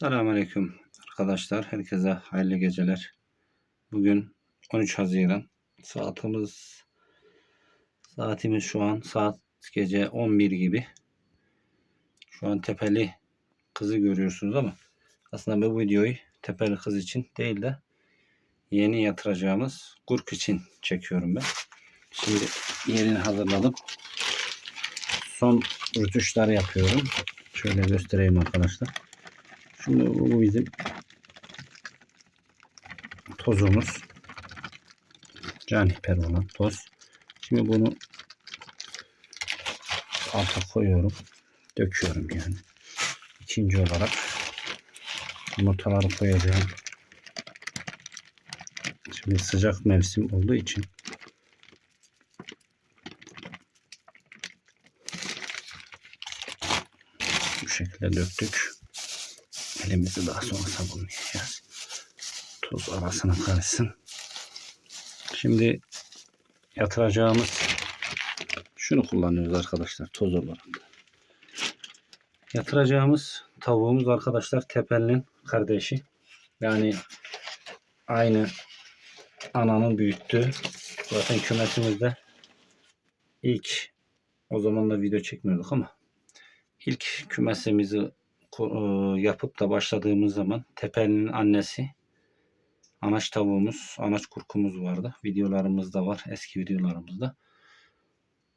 Selamünaleyküm arkadaşlar. Herkese hayırlı geceler. Bugün 13 Haziran. Saatimiz saatimiz şu an saat gece 11 gibi. Şu an tepeli kızı görüyorsunuz ama aslında bu videoyu tepeli kız için değil de yeni yatıracağımız kurk için çekiyorum ben. Şimdi yerini hazırladım. Son rütuşlar yapıyorum. Şöyle göstereyim arkadaşlar. Şimdi bu bizim tozumuz. Caniper olan toz. Şimdi bunu alta koyuyorum. Döküyorum yani. İkinci olarak yumurtaları koyacağım. Şimdi sıcak mevsim olduğu için bu şekilde döktük. Elimizi daha sonra sabunlayacağız. Tuz arasına karışsın. Şimdi yatıracağımız şunu kullanıyoruz arkadaşlar toz olarak. Yatıracağımız tavuğumuz arkadaşlar tepelinin kardeşi. Yani aynı ananın büyüttüğü. Zaten kümesimizde ilk o zaman da video çekmiyorduk ama ilk kümesimizi yapıp da başladığımız zaman Tepelinin annesi anaç tavuğumuz, anaç kurkumuz vardı. Videolarımızda var, eski videolarımızda.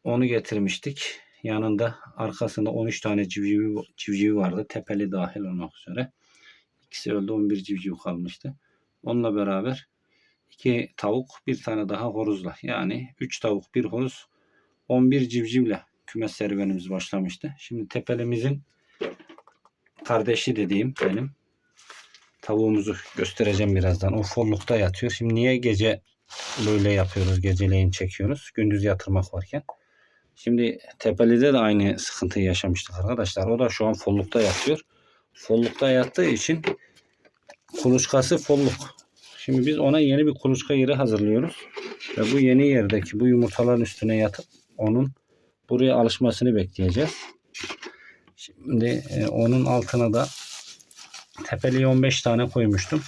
Onu getirmiştik. Yanında arkasında 13 tane civcivi, civcivi vardı. Tepeli dahil olmak üzere. İkisi öldü. 11 civciv kalmıştı. Onunla beraber iki tavuk, bir tane daha horuzla. Yani 3 tavuk, bir horuz, 11 civcivle kümes serüvenimiz başlamıştı. Şimdi tepelimizin kardeşi dediğim benim tavuğumuzu göstereceğim birazdan. O follukta yatıyor. Şimdi niye gece böyle yapıyoruz? Geceleyin çekiyoruz. Gündüz yatırmak varken. Şimdi Tepeli'de de aynı sıkıntıyı yaşamıştık arkadaşlar. O da şu an follukta yatıyor. Follukta yattığı için kuluçkası folluk. Şimdi biz ona yeni bir kuluçka yeri hazırlıyoruz. Ve bu yeni yerdeki bu yumurtaların üstüne yatıp onun buraya alışmasını bekleyeceğiz. Şimdi e, onun altına da tepeliği 15 tane koymuştum.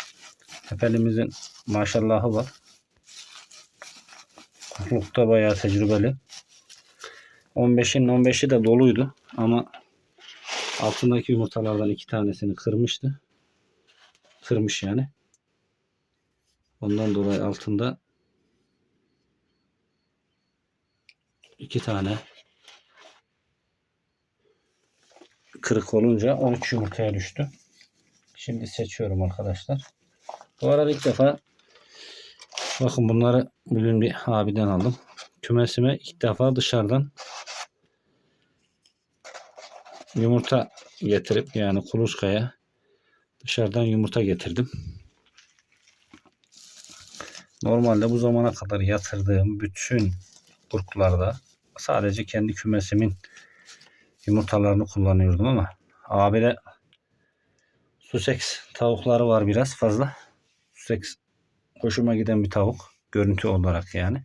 Tepelimizin maşallahı var. Kutlukta bayağı tecrübeli. 15'in 15'i de doluydu ama altındaki yumurtalardan iki tanesini kırmıştı. Kırmış yani. Ondan dolayı altında iki tane kırık olunca 13 yumurtaya düştü. Şimdi seçiyorum arkadaşlar. Bu arada ilk defa bakın bunları bugün bir abiden aldım. Kümesime ilk defa dışarıdan yumurta getirip yani kuluçkaya dışarıdan yumurta getirdim. Normalde bu zamana kadar yatırdığım bütün kurklarda sadece kendi kümesimin yumurtalarını kullanıyordum ama abide Sussex tavukları var biraz fazla. Sussex hoşuma giden bir tavuk. Görüntü olarak yani.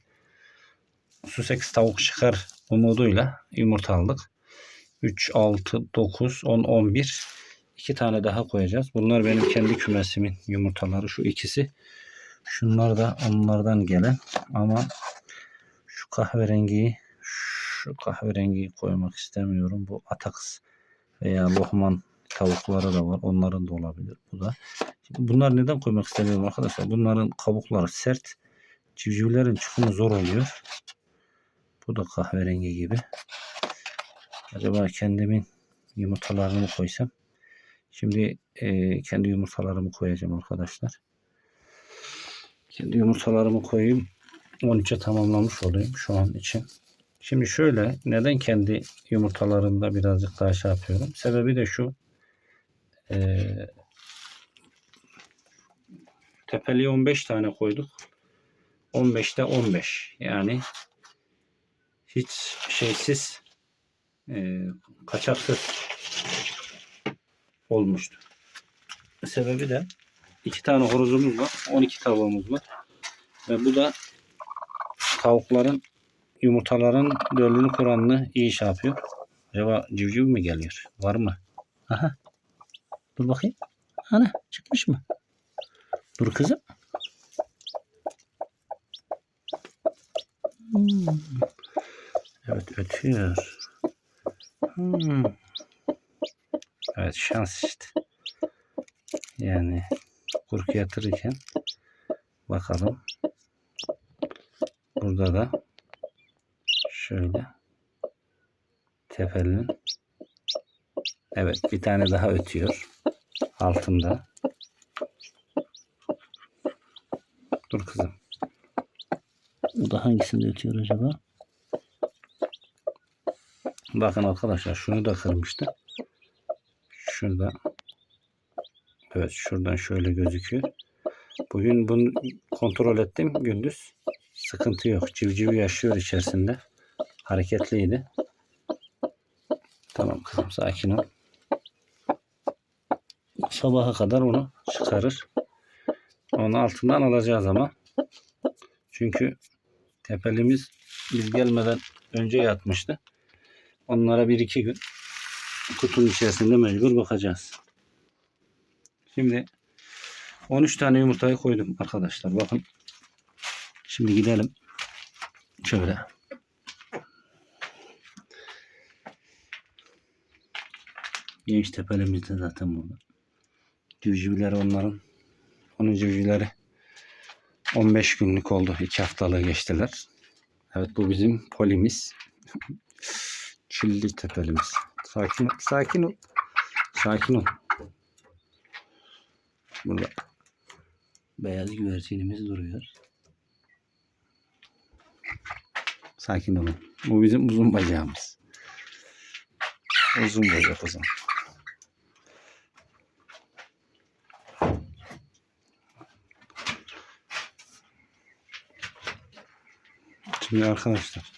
Sussex tavuk çıkar umuduyla yumurta aldık. 3, 6, 9, 10, 11. İki tane daha koyacağız. Bunlar benim kendi kümesimin yumurtaları. Şu ikisi. Şunlar da onlardan gelen. Ama şu kahverengiyi şu kahverengiyi koymak istemiyorum. Bu Atax veya Lohman tavukları da var. Onların da olabilir. Bu da. Şimdi bunlar neden koymak istemiyorum arkadaşlar? Bunların kabukları sert. Civcivlerin çıkımı zor oluyor. Bu da kahverengi gibi. Acaba kendimin yumurtalarını koysam? Şimdi e, kendi yumurtalarımı koyacağım arkadaşlar. Kendi yumurtalarımı koyayım. 13'e tamamlamış olayım şu an için. Şimdi şöyle neden kendi yumurtalarında birazcık daha şey yapıyorum? Sebebi de şu. E, tepeliğe 15 tane koyduk. 15'te 15. Yani hiç şeysiz e, kaçaksız olmuştu. Sebebi de iki tane horozumuz var. 12 tavuğumuz var. Ve bu da tavukların yumurtaların döllünü kuranını iyi şey yapıyor. Acaba civciv mi geliyor? Var mı? Aha. Dur bakayım. Ana çıkmış mı? Dur kızım. Hmm. Evet ötüyor. Hmm. Evet şans işte. Yani kurku yatırırken bakalım. Burada da şöyle tepelinin evet bir tane daha ötüyor altında. Dur kızım. Bu da hangisinde ötüyor acaba? Bakın arkadaşlar şunu da kırmıştı. Şurada Evet şuradan şöyle gözüküyor. Bugün bunu kontrol ettim gündüz. Sıkıntı yok. Civciv yaşıyor içerisinde. Hareketliydi. Tamam kızım sakin ol. Sabaha kadar onu çıkarır. Onu altından alacağız ama. Çünkü tepelimiz biz gelmeden önce yatmıştı. Onlara bir iki gün kutunun içerisinde mecbur bakacağız. Şimdi 13 tane yumurtayı koydum arkadaşlar. Bakın. Şimdi gidelim. Şöyle. Genç tepelimizde zaten burada. Civcivleri onların. Onun civcivleri 15 günlük oldu. 2 haftalığı geçtiler. Evet bu bizim polimiz. Çilli tepelimiz. Sakin ol. Sakin ol. Sakin ol. Burada beyaz güvercinimiz duruyor. Sakin olun. Bu bizim uzun bacağımız. Uzun bacak uzun. Şimdi arkadaşlar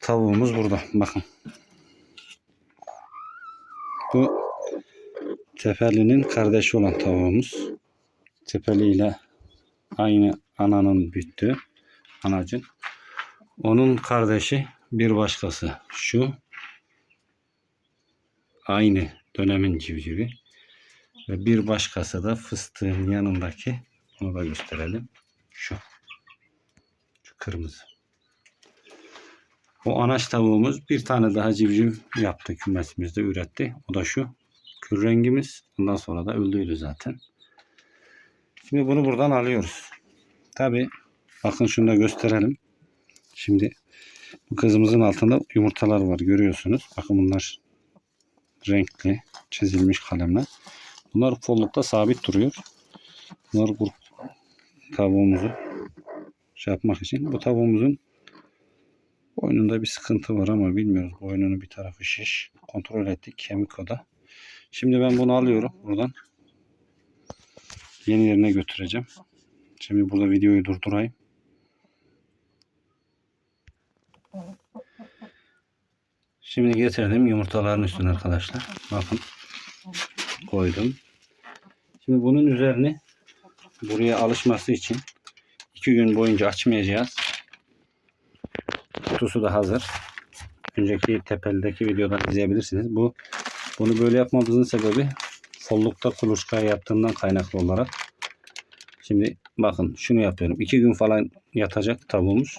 tavuğumuz burada. Bakın. Bu Tepeli'nin kardeşi olan tavuğumuz. Tepeli ile aynı ananın büyüttüğü anacın. Onun kardeşi bir başkası. Şu aynı dönemin civcivi. Ve bir başkası da fıstığın yanındaki onu da gösterelim. Şu. Kırmızı. O anaç tavuğumuz bir tane daha civciv yaptı kümesimizde üretti. O da şu. Kür rengimiz. Ondan sonra da öldüydü zaten. Şimdi bunu buradan alıyoruz. Tabi bakın şunu da gösterelim. Şimdi bu kızımızın altında yumurtalar var görüyorsunuz. Bakın bunlar renkli çizilmiş kalemle. Bunlar kollukta sabit duruyor. Bunlar bu tavuğumuzu şey yapmak için. Bu tavuğumuzun boynunda bir sıkıntı var ama bilmiyoruz. Boynunun bir tarafı şiş. Kontrol ettik. Kemik o da. Şimdi ben bunu alıyorum buradan. Yeni yerine götüreceğim. Şimdi burada videoyu durdurayım. Şimdi getirdim yumurtaların üstüne arkadaşlar. Bakın koydum. Şimdi bunun üzerini buraya alışması için iki gün boyunca açmayacağız. Kutusu da hazır. Önceki tepeldeki videodan izleyebilirsiniz. Bu bunu böyle yapmamızın sebebi kollukta kuluçka yaptığından kaynaklı olarak. Şimdi bakın şunu yapıyorum. iki gün falan yatacak tavuğumuz.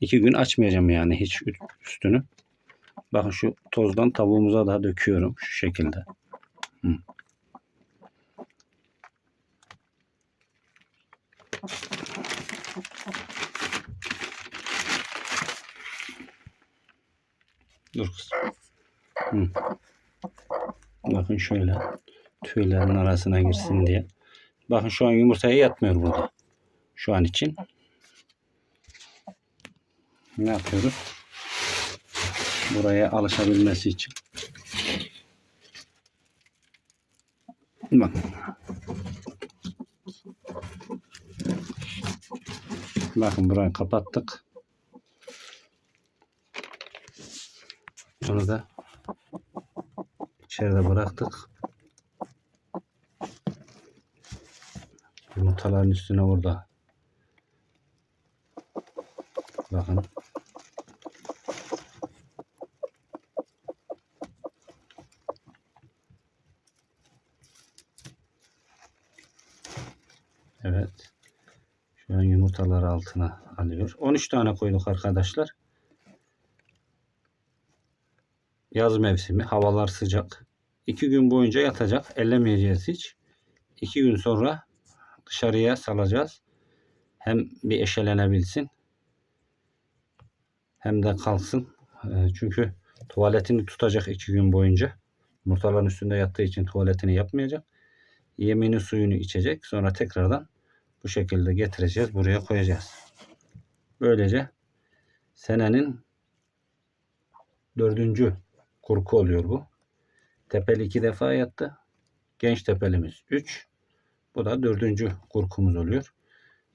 İki gün açmayacağım yani hiç üstünü. Bakın şu tozdan tavuğumuza da döküyorum şu şekilde. Hı. Dur kız. Hı. Bakın şöyle tüylerin arasına girsin diye. Bakın şu an yumurtaya yatmıyor burada. Şu an için. Ne yapıyoruz? Buraya alışabilmesi için. Bakın. Bakın burayı kapattık. Bunu da içeride bıraktık. Yumurtaların üstüne orada. Bakın. Evet. Yumurtaları altına alıyor. 13 tane koyduk arkadaşlar. Yaz mevsimi. Havalar sıcak. 2 gün boyunca yatacak. Ellemeyeceğiz hiç. 2 gün sonra dışarıya salacağız. Hem bir eşelenebilsin. Hem de kalksın. Ee, Çünkü tuvaletini tutacak 2 gün boyunca. Yumurtaların üstünde yattığı için tuvaletini yapmayacak. Yemini suyunu içecek. Sonra tekrardan bu şekilde getireceğiz. Buraya koyacağız. Böylece senenin dördüncü kurku oluyor bu. Tepeli iki defa yattı. Genç tepelimiz 3. Bu da dördüncü kurkumuz oluyor.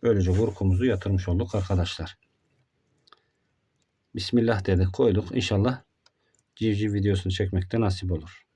Böylece kurkumuzu yatırmış olduk arkadaşlar. Bismillah dedik koyduk. İnşallah civciv videosunu çekmekte nasip olur.